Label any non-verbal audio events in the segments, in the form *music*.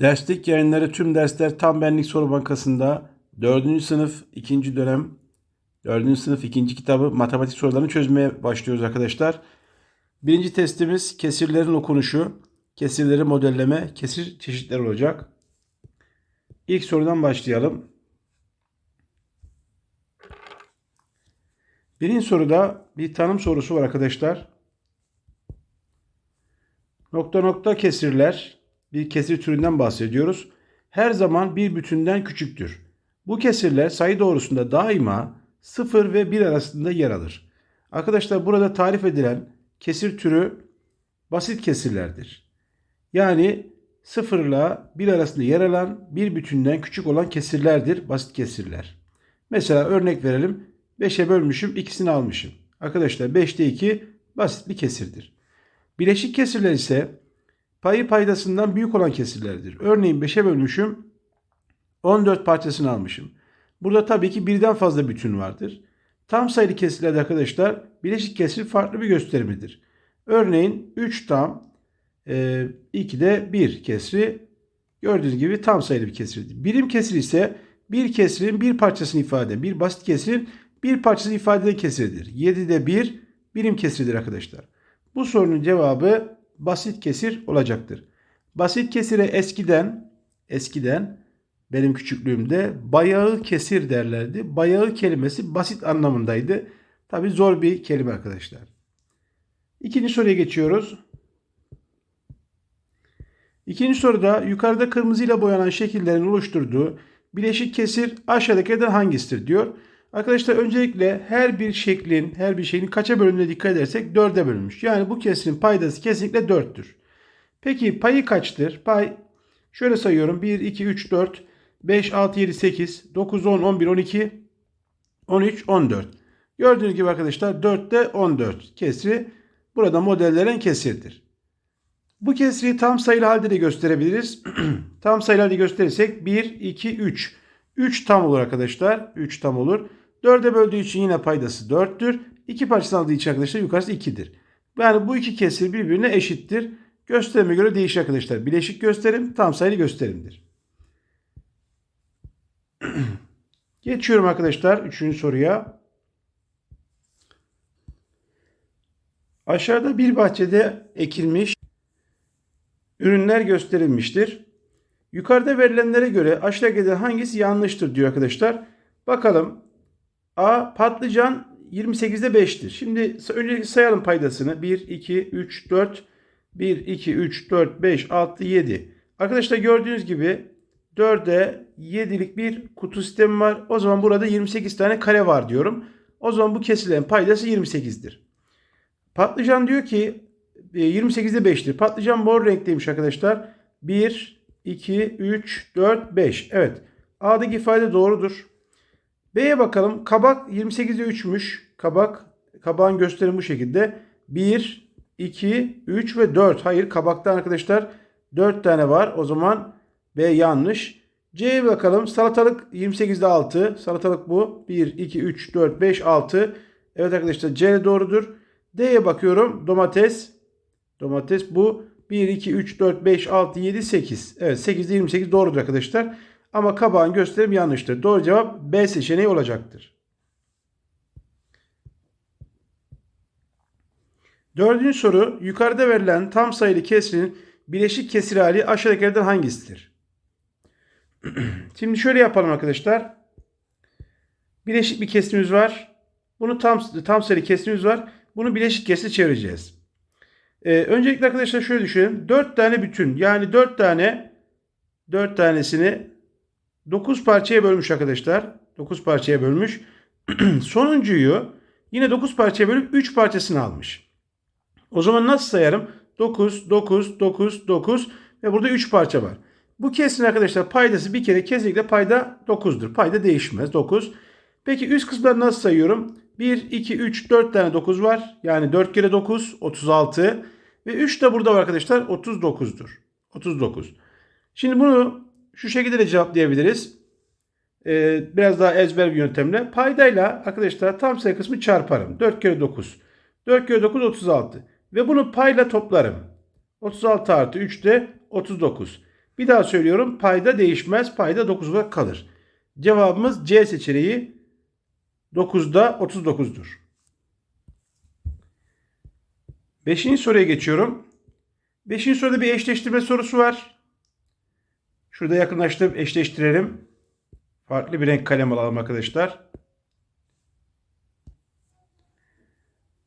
Derslik yayınları tüm dersler tam benlik soru bankasında 4. sınıf 2. dönem 4. sınıf 2. kitabı matematik sorularını çözmeye başlıyoruz arkadaşlar. Birinci testimiz kesirlerin okunuşu, kesirleri modelleme, kesir çeşitleri olacak. İlk sorudan başlayalım. Birinci soruda bir tanım sorusu var arkadaşlar. Nokta nokta kesirler bir kesir türünden bahsediyoruz. Her zaman bir bütünden küçüktür. Bu kesirler sayı doğrusunda daima 0 ve 1 arasında yer alır. Arkadaşlar burada tarif edilen kesir türü basit kesirlerdir. Yani 0 ile 1 arasında yer alan bir bütünden küçük olan kesirlerdir basit kesirler. Mesela örnek verelim. 5'e bölmüşüm ikisini almışım. Arkadaşlar 5'te 2 basit bir kesirdir. Bileşik kesirler ise payı paydasından büyük olan kesirlerdir. Örneğin 5'e bölmüşüm 14 parçasını almışım. Burada tabii ki birden fazla bütün vardır. Tam sayılı kesirlerde arkadaşlar bileşik kesir farklı bir gösterimidir. Örneğin 3 tam e, 2'de 1 kesri gördüğünüz gibi tam sayılı bir kesirdir. Birim kesir ise bir kesirin bir parçasını ifade eden, bir basit kesirin bir parçasını ifade eden kesirdir. 7'de 1 birim kesirdir arkadaşlar. Bu sorunun cevabı basit kesir olacaktır. Basit kesire eskiden eskiden benim küçüklüğümde bayağı kesir derlerdi. Bayağı kelimesi basit anlamındaydı. Tabi zor bir kelime arkadaşlar. İkinci soruya geçiyoruz. İkinci soruda yukarıda kırmızıyla boyanan şekillerin oluşturduğu bileşik kesir aşağıdakilerden hangisidir diyor. Arkadaşlar öncelikle her bir şeklin, her bir şeyin kaça bölündüğüne dikkat edersek 4'e bölünmüş. Yani bu kesirin paydası kesinlikle 4'tür. Peki payı kaçtır? Pay şöyle sayıyorum. 1, 2, 3, 4, 5, 6, 7, 8, 9, 10, 11, 12, 13, 14. Gördüğünüz gibi arkadaşlar 4'te 14 kesri burada modellenen kesirdir. Bu kesri tam sayılı halde de gösterebiliriz. *clears throat* tam sayılı halde gösterirsek 1, 2, 3. 3 tam olur arkadaşlar. 3 tam olur. 4'e böldüğü için yine paydası 4'tür. 2 parçasını aldığı için arkadaşlar yukarısı 2'dir. Yani bu iki kesir birbirine eşittir. Gösterime göre değişir arkadaşlar. Bileşik gösterim tam sayılı gösterimdir. *clears throat* Geçiyorum arkadaşlar 3. soruya. Aşağıda bir bahçede ekilmiş ürünler gösterilmiştir. Yukarıda verilenlere göre aşağıdakilerden hangisi yanlıştır diyor arkadaşlar. Bakalım. A patlıcan 28'de 5'tir. Şimdi önce sayalım paydasını. 1, 2, 3, 4, 1, 2, 3, 4, 5, 6, 7. Arkadaşlar gördüğünüz gibi 4'e 7'lik bir kutu sistemi var. O zaman burada 28 tane kare var diyorum. O zaman bu kesilen paydası 28'dir. Patlıcan diyor ki 28'de 5'tir. Patlıcan mor renkteymiş arkadaşlar. 1, 2, 3, 4, 5. Evet. A'daki ifade doğrudur. B'ye bakalım. Kabak 28'de 3'müş. Kabak, kabağın gösterimi bu şekilde. 1, 2, 3 ve 4. Hayır kabaktan arkadaşlar 4 tane var. O zaman B yanlış. C'ye bakalım. Salatalık 28'de 6. Salatalık bu. 1, 2, 3, 4, 5, 6. Evet arkadaşlar C doğrudur. D'ye bakıyorum. Domates. Domates bu. 1, 2, 3, 4, 5, 6, 7, 8. Evet 8'de 28 doğrudur arkadaşlar. Ama kabağın gösterim yanlıştır. Doğru cevap B seçeneği olacaktır. Dördüncü soru. Yukarıda verilen tam sayılı kesirin bileşik kesir hali aşağıdakilerden hangisidir? *clears throat* Şimdi şöyle yapalım arkadaşlar. Bileşik bir kesirimiz var. Bunu tam tam sayılı kesirimiz var. Bunu bileşik kesir çevireceğiz. Ee, öncelikle arkadaşlar şöyle düşünelim. 4 tane bütün yani 4 tane 4 tanesini 9 parçaya bölmüş arkadaşlar. 9 parçaya bölmüş. *clears throat* Sonuncuyu yine 9 parçaya bölüp 3 parçasını almış. O zaman nasıl sayarım? 9, 9, 9, 9 ve burada 3 parça var. Bu kesin arkadaşlar paydası bir kere kesinlikle payda 9'dur. Payda değişmez 9. Peki üst kısımları nasıl sayıyorum? 1, 2, 3, 4 tane 9 var. Yani 4 kere 9 36. Ve 3 de burada var arkadaşlar 39'dur. 39. Şimdi bunu şu şekilde de cevaplayabiliriz. Ee, biraz daha ezber bir yöntemle. Paydayla arkadaşlar tam sayı kısmı çarparım. 4 kere 9. 4 kere 9 36. Ve bunu payla toplarım. 36 artı 3 de 39. Bir daha söylüyorum. Payda değişmez. Payda 9 olarak kalır. Cevabımız C seçeneği 9'da 39'dur. Beşinci soruya geçiyorum. Beşinci soruda bir eşleştirme sorusu var. Şurada yakınlaştırıp eşleştirelim. Farklı bir renk kalem alalım arkadaşlar.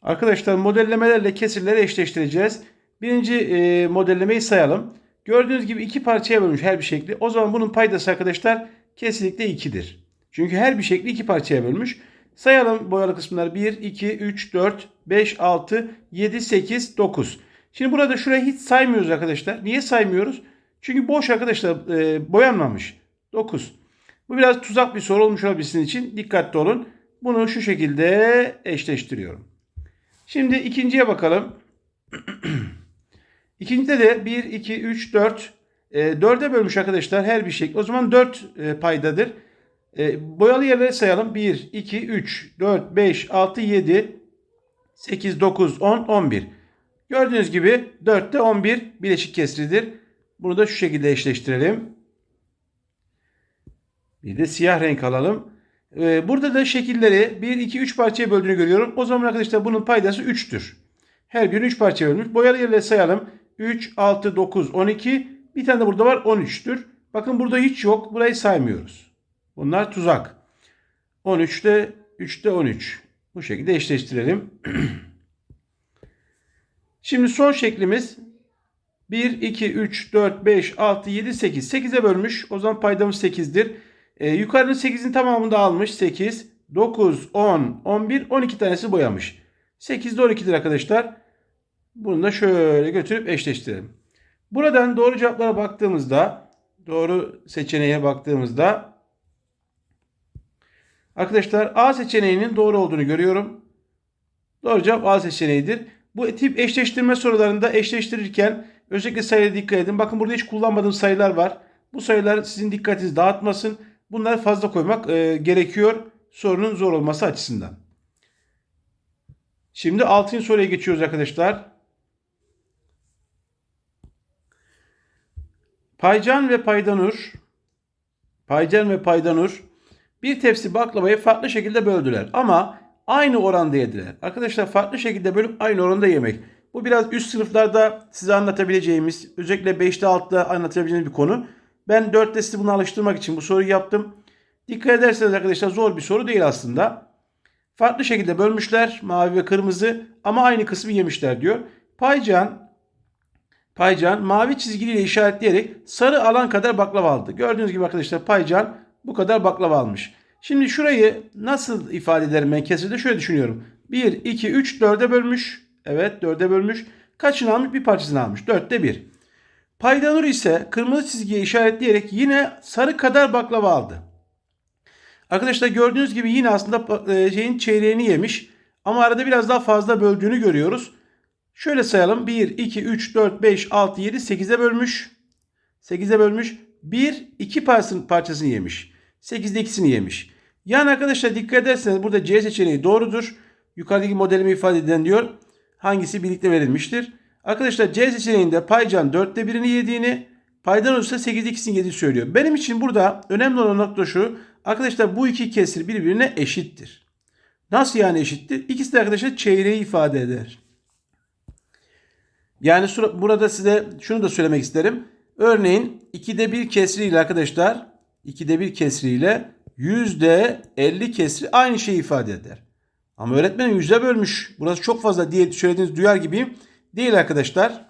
Arkadaşlar modellemelerle kesirleri eşleştireceğiz. Birinci e, modellemeyi sayalım. Gördüğünüz gibi iki parçaya bölünmüş her bir şekli. O zaman bunun paydası arkadaşlar kesinlikle 2'dir. Çünkü her bir şekli iki parçaya bölmüş. Sayalım boyalı kısımlar 1, 2, 3, 4, 5, 6, 7, 8, 9. Şimdi burada şurayı hiç saymıyoruz arkadaşlar. Niye saymıyoruz? Çünkü boş arkadaşlar e, boyanmamış. 9. Bu biraz tuzak bir soru olmuş olabilir sizin için. Dikkatli olun. Bunu şu şekilde eşleştiriyorum. Şimdi ikinciye bakalım. *clears throat* İkincide de 1, 2, 3, 4. E, 4'e bölmüş arkadaşlar her bir şekil. O zaman 4 e, paydadır. E, boyalı yerleri sayalım. 1, 2, 3, 4, 5, 6, 7, 8, 9, 10, 11. Gördüğünüz gibi 4'te 11 bileşik kesridir. Bunu da şu şekilde eşleştirelim. Bir de siyah renk alalım. Ee, burada da şekilleri 1, 2, 3 parçaya böldüğünü görüyorum. O zaman arkadaşlar bunun paydası 3'tür. Her birini 3 parçaya bölmüş. Boyalı yerleri sayalım. 3, 6, 9, 12. Bir tane de burada var 13'tür. Bakın burada hiç yok. Burayı saymıyoruz. Bunlar tuzak. 13'te 3'te 13. Bu şekilde eşleştirelim. *clears throat* Şimdi son şeklimiz 1, 2, 3, 4, 5, 6, 7, 8. 8'e bölmüş. O zaman paydamız 8'dir. Ee, yukarının 8'in tamamını da almış. 8, 9, 10, 11, 12 tanesi boyamış. 8 de 12'dir arkadaşlar. Bunu da şöyle götürüp eşleştirelim. Buradan doğru cevaplara baktığımızda, doğru seçeneğe baktığımızda arkadaşlar A seçeneğinin doğru olduğunu görüyorum. Doğru cevap A seçeneğidir. Bu tip eşleştirme sorularında eşleştirirken özellikle sayıya dikkat edin. Bakın burada hiç kullanmadığım sayılar var. Bu sayılar sizin dikkatinizi dağıtmasın. Bunları fazla koymak e, gerekiyor sorunun zor olması açısından. Şimdi 6. soruya geçiyoruz arkadaşlar. Paycan ve Paydanur Paycan ve Paydanur bir tepsi baklavayı farklı şekilde böldüler ama aynı oranda yediler. Arkadaşlar farklı şekilde bölüp aynı oranda yemek. Bu biraz üst sınıflarda size anlatabileceğimiz, özellikle 5'te 6'da anlatabileceğiniz bir konu. Ben 4'te sizi bunu alıştırmak için bu soruyu yaptım. Dikkat ederseniz arkadaşlar zor bir soru değil aslında. Farklı şekilde bölmüşler mavi ve kırmızı ama aynı kısmı yemişler diyor. Paycan Paycan mavi çizgiyle işaretleyerek sarı alan kadar baklava aldı. Gördüğünüz gibi arkadaşlar Paycan bu kadar baklava almış. Şimdi şurayı nasıl ifade ederim ben kesirde şöyle düşünüyorum. 1, 2, 3, 4'e bölmüş. Evet 4'e bölmüş. Kaçını almış? Bir parçasını almış. 4'te 1. Paydanur ise kırmızı çizgiye işaretleyerek yine sarı kadar baklava aldı. Arkadaşlar gördüğünüz gibi yine aslında e, şeyin çeyreğini yemiş. Ama arada biraz daha fazla böldüğünü görüyoruz. Şöyle sayalım. 1, 2, 3, 4, 5, 6, 7, 8'e bölmüş. 8'e bölmüş. 1, 2 parçasını, parçasını yemiş. 8'de ikisini yemiş. Yani arkadaşlar dikkat ederseniz burada C seçeneği doğrudur. Yukarıdaki modelimi ifade eden diyor. Hangisi birlikte verilmiştir? Arkadaşlar C seçeneğinde paycan 4'te 1'ini yediğini, paydan olursa 8'de ikisini yediğini söylüyor. Benim için burada önemli olan nokta şu. Arkadaşlar bu iki kesir birbirine eşittir. Nasıl yani eşittir? İkisi de arkadaşlar çeyreği ifade eder. Yani burada size şunu da söylemek isterim. Örneğin 2'de 1 kesriyle arkadaşlar 2'de 1 kesriyle %50 kesri aynı şeyi ifade eder. Ama öğretmenim yüzde bölmüş. Burası çok fazla diye söylediğiniz duyar gibiyim. Değil arkadaşlar.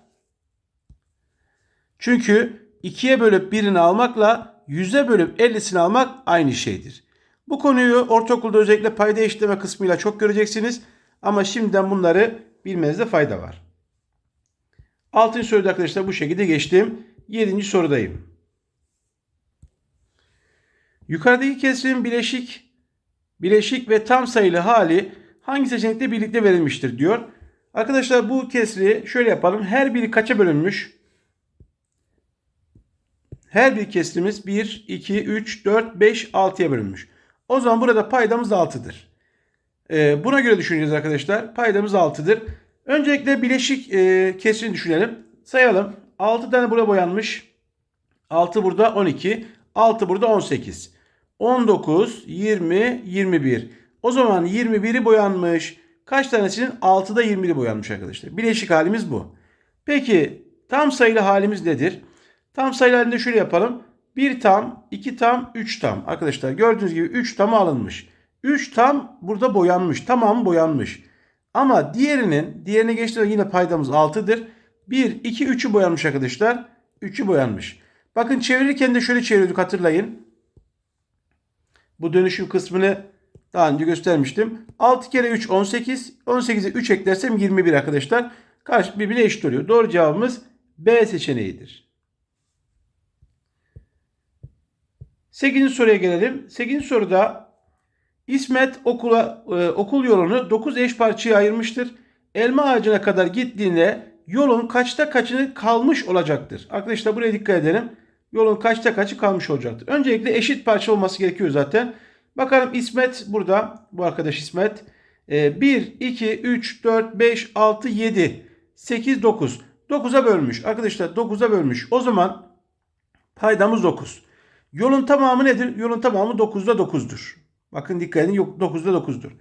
Çünkü 2'ye bölüp birini almakla 100'e bölüp 50'sini almak aynı şeydir. Bu konuyu ortaokulda özellikle payda eşitleme kısmıyla çok göreceksiniz. Ama şimdiden bunları bilmenizde fayda var. 6. soruda arkadaşlar bu şekilde geçtim. 7. sorudayım. Yukarıdaki kesimin bileşik, bileşik ve tam sayılı hali hangi seçenekte birlikte verilmiştir diyor. Arkadaşlar bu kesri şöyle yapalım. Her biri kaça bölünmüş? Her bir kesrimiz 1, 2, 3, 4, 5, 6'ya bölünmüş. O zaman burada paydamız 6'dır. Ee, buna göre düşüneceğiz arkadaşlar. Paydamız 6'dır. Öncelikle bileşik e, kesrini düşünelim. Sayalım. 6 tane burada boyanmış. 6 burada 12. 6 burada 18. 19, 20, 21. O zaman 21'i boyanmış. Kaç tanesinin? 6'da 21'i boyanmış arkadaşlar. Bileşik halimiz bu. Peki tam sayılı halimiz nedir? Tam sayılı halinde şöyle yapalım. 1 tam, 2 tam, 3 tam. Arkadaşlar gördüğünüz gibi 3 tam alınmış. 3 tam burada boyanmış. Tamamı boyanmış. Ama diğerinin, diğerine geçtiğinde yine paydamız 6'dır. 1, 2, 3'ü boyanmış arkadaşlar. 3'ü boyanmış. Bakın çevirirken de şöyle çeviriyorduk hatırlayın. Bu dönüşüm kısmını daha önce göstermiştim. 6 kere 3 18. 18'e 3 eklersem 21 arkadaşlar. Karşı birbirine eşit oluyor. Doğru cevabımız B seçeneğidir. 8. soruya gelelim. 8. soruda İsmet okula e, okul yolunu 9 eş parçaya ayırmıştır. Elma ağacına kadar gittiğinde yolun kaçta kaçını kalmış olacaktır. Arkadaşlar buraya dikkat edelim. Yolun kaçta kaçı kalmış olacaktır. Öncelikle eşit parça olması gerekiyor zaten. Bakalım İsmet burada. Bu arkadaş İsmet. E, 1, 2, 3, 4, 5, 6, 7, 8, 9. 9'a bölmüş. Arkadaşlar 9'a bölmüş. O zaman paydamız 9. Yolun tamamı nedir? Yolun tamamı 9'da 9'dur. Bakın dikkat edin 9'da 9'dur.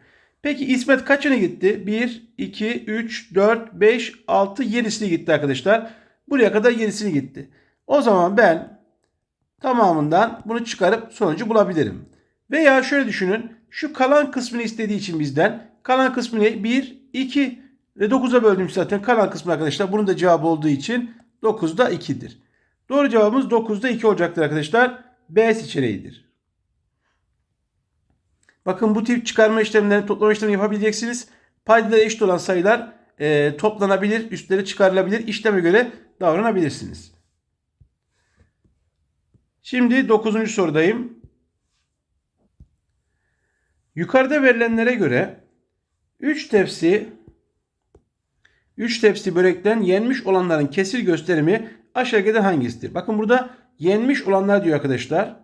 Peki İsmet kaçını gitti? 1, 2, 3, 4, 5, 6, 7'sini gitti arkadaşlar. Buraya kadar 7'sini gitti. O zaman ben tamamından bunu çıkarıp sonucu bulabilirim. Veya şöyle düşünün. Şu kalan kısmını istediği için bizden. Kalan kısmı ne? 1, 2 ve 9'a böldüm zaten. Kalan kısmı arkadaşlar. Bunun da cevabı olduğu için 9'da 2'dir. Doğru cevabımız 9'da 2 olacaktır arkadaşlar. B seçeneğidir. Bakın bu tip çıkarma işlemlerini, toplama işlemini yapabileceksiniz. Paydaları eşit olan sayılar e, toplanabilir, üstleri çıkarılabilir. İşleme göre davranabilirsiniz. Şimdi 9. sorudayım. Yukarıda verilenlere göre 3 tepsi 3 tepsi börekten yenmiş olanların kesir gösterimi aşağıdaki hangisidir? Bakın burada yenmiş olanlar diyor arkadaşlar.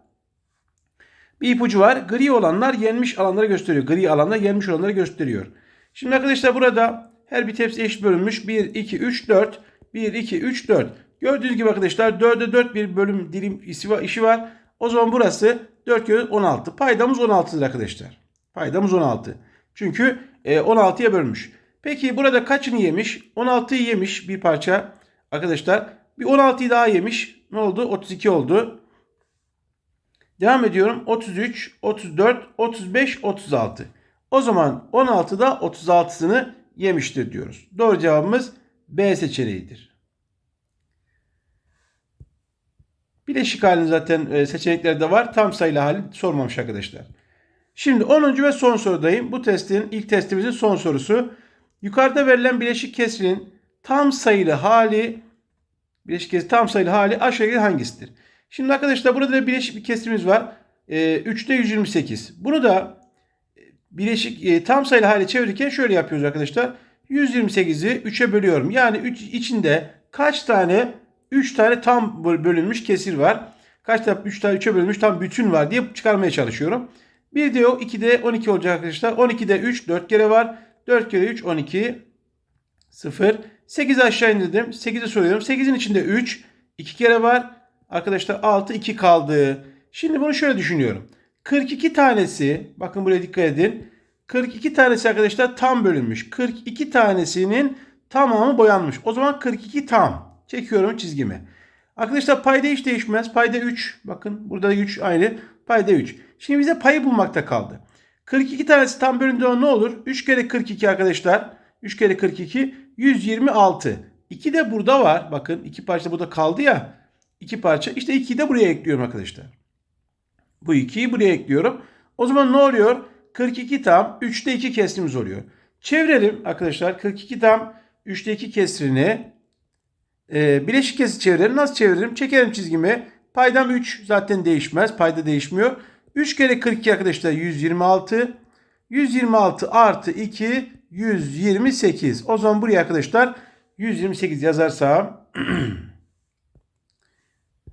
Bir ipucu var. Gri olanlar yenmiş alanları gösteriyor. Gri alanlar yenmiş olanları gösteriyor. Şimdi arkadaşlar burada her bir tepsi eşit bölünmüş. 1, 2, 3, 4. 1, 2, 3, 4. Gördüğünüz gibi arkadaşlar 4'e 4 bir bölüm dilim işi var. O zaman burası 4 kere 16. Paydamız 16'dır arkadaşlar. Paydamız 16. Çünkü 16'ya bölmüş. Peki burada kaçını yemiş? 16'yı yemiş bir parça arkadaşlar. Bir 16'yı daha yemiş. Ne oldu? 32 oldu. Devam ediyorum. 33, 34, 35, 36. O zaman 16'da 36'sını yemiştir diyoruz. Doğru cevabımız B seçeneğidir. Bileşik halini zaten seçeneklerde var. Tam sayılı hali sormamış arkadaşlar. Şimdi 10. ve son sorudayım. Bu testin ilk testimizin son sorusu. Yukarıda verilen bileşik kesirin tam sayılı hali bileşik kesir tam sayılı hali aşağıdaki hangisidir? Şimdi arkadaşlar burada da bileşik bir kesirimiz var. E, 3'te 128. Bunu da bileşik e, tam sayılı hale çevirirken şöyle yapıyoruz arkadaşlar. 128'i 3'e bölüyorum. Yani 3 içinde kaç tane 3 tane tam bölünmüş kesir var. Kaç tane 3 tane 3'e bölünmüş tam bütün var diye çıkarmaya çalışıyorum. Bir de yok. 2'de 12 olacak arkadaşlar. 12'de 3 4 kere var. 4 kere 3 12 0. 8'i aşağı indirdim. 8'i soruyorum. 8'in içinde 3 2 kere var. Arkadaşlar 6 2 kaldı. Şimdi bunu şöyle düşünüyorum. 42 tanesi bakın buraya dikkat edin. 42 tanesi arkadaşlar tam bölünmüş. 42 tanesinin tamamı boyanmış. O zaman 42 tam. Çekiyorum çizgimi. Arkadaşlar payda hiç değişmez. Payda 3. Bakın burada 3 aynı. Payda 3. Şimdi bize payı bulmakta kaldı. 42 tanesi tam bölündüğü ne olur? 3 kere 42 arkadaşlar. 3 kere 42 126. 2 de burada var. Bakın 2 parça burada kaldı ya. 2 parça. İşte 2'yi de buraya ekliyorum arkadaşlar. Bu 2'yi buraya ekliyorum. O zaman ne oluyor? 42 tam 3'te 2 kesrimiz oluyor. Çevirelim arkadaşlar. 42 tam 3'te 2 kesrini e, bileşik kesir çevirelim. Nasıl çeviririm? Çekelim çizgimi. Paydam 3 zaten değişmez. Payda değişmiyor. 3 kere 42 arkadaşlar 126. 126 artı 2 128. O zaman buraya arkadaşlar 128 yazarsam *clears throat*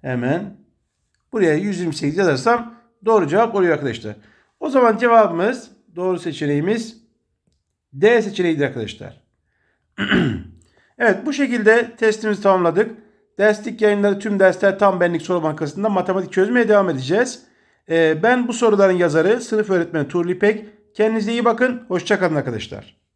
hemen buraya 128 yazarsam doğru cevap oluyor arkadaşlar. O zaman cevabımız doğru seçeneğimiz D seçeneğidir arkadaşlar. *clears throat* evet bu şekilde testimizi tamamladık. Derslik yayınları tüm dersler tam benlik soru bankasında matematik çözmeye devam edeceğiz. Ee, ben bu soruların yazarı sınıf öğretmeni Tuğrul İpek. Kendinize iyi bakın. Hoşçakalın arkadaşlar.